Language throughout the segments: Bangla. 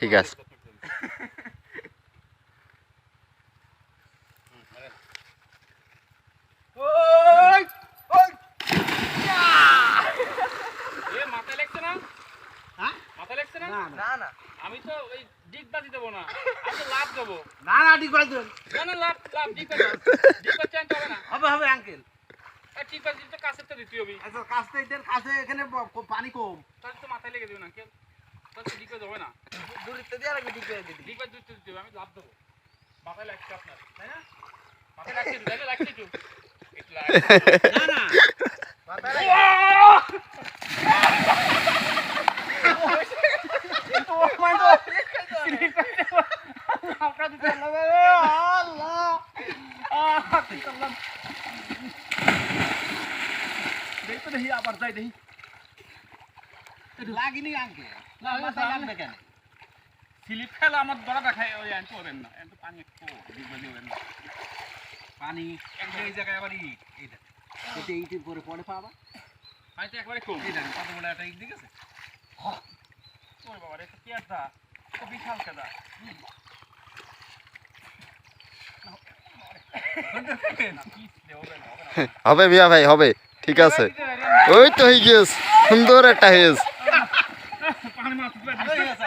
ঠিক আছে। লাগছে না? হ্যাঁ? না? না না। না না। আমি তো ওই ডিগ বাজি দেবো না আমি তো লাভ দেবো। না না ঠিক বাজ না। না লাভ লাভ ডিগ বাজি আনতে হবে না। হবে হবে আঙ্কেল আর ডিগ বাজি তো দিতে হবে। আচ্ছা কাছে এখানে পানি কম। তাহলে তো মাথায় লেগে দেবে না কেন তাহলে তো ডিগ বাজি হবে না। দূরিত্ব দিয়ে রাখবে ঠিক করে দিবি। ডিগ বাজি দিতে দিতে হবে আমি লাভ দেবো মাথায় লাগছে আপনার তাই না? মাথায় লাগছে তাই না? লাগছে একটু। একটু লাগছে। না না। মাথায় রাখবে। আপনার দিতে হবে আল্লাহ আহ কি করলাম দেখি তো দেখি আবার যাই দেখি। লাগিনি আঙ্কেল। না, মাথায় লাগবে কেন? স্লিপ খেলা আমার বড় দেখায় ওই আনতে হবেন না এত পানি একটু ডিগ হবেন না। পানি এই জায়গায় আবার ইট এই দেখ। ইটের পরে পরে পাবা। পানি একবারে কম এই দেখেন কত বড় একটা ইট ঠিক আছে ওরে বাবা রে কি একটা? তো বিশাল কাদা হবে মিয়া ভাই হবে ঠিক আছে। ওই তো হয়ে গিয়েছে সুন্দর একটা হেজ পানি মাছ ভালোই হয়েছে ভালোই হয়েছে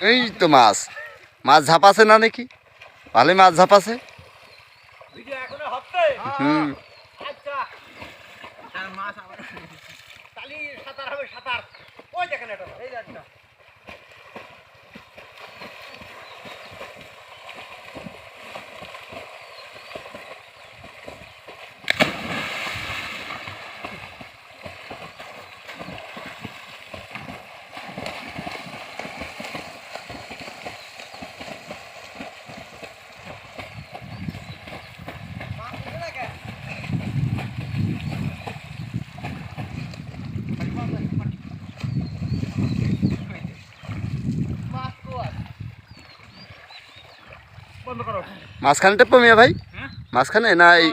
এই তো মাছ। মাছ ঝাপাছে না নাকি? ভালোই মাছ ঝাপাছে। হুম। আচ্ছা আবার তালি সাঁতার হবে সাঁতার ওই দেখেন এটা এই একটা বন্ধ করো। মাঝখানে টেপো মিয়া ভাই। হ্যাঁ? মাঝখানে না এই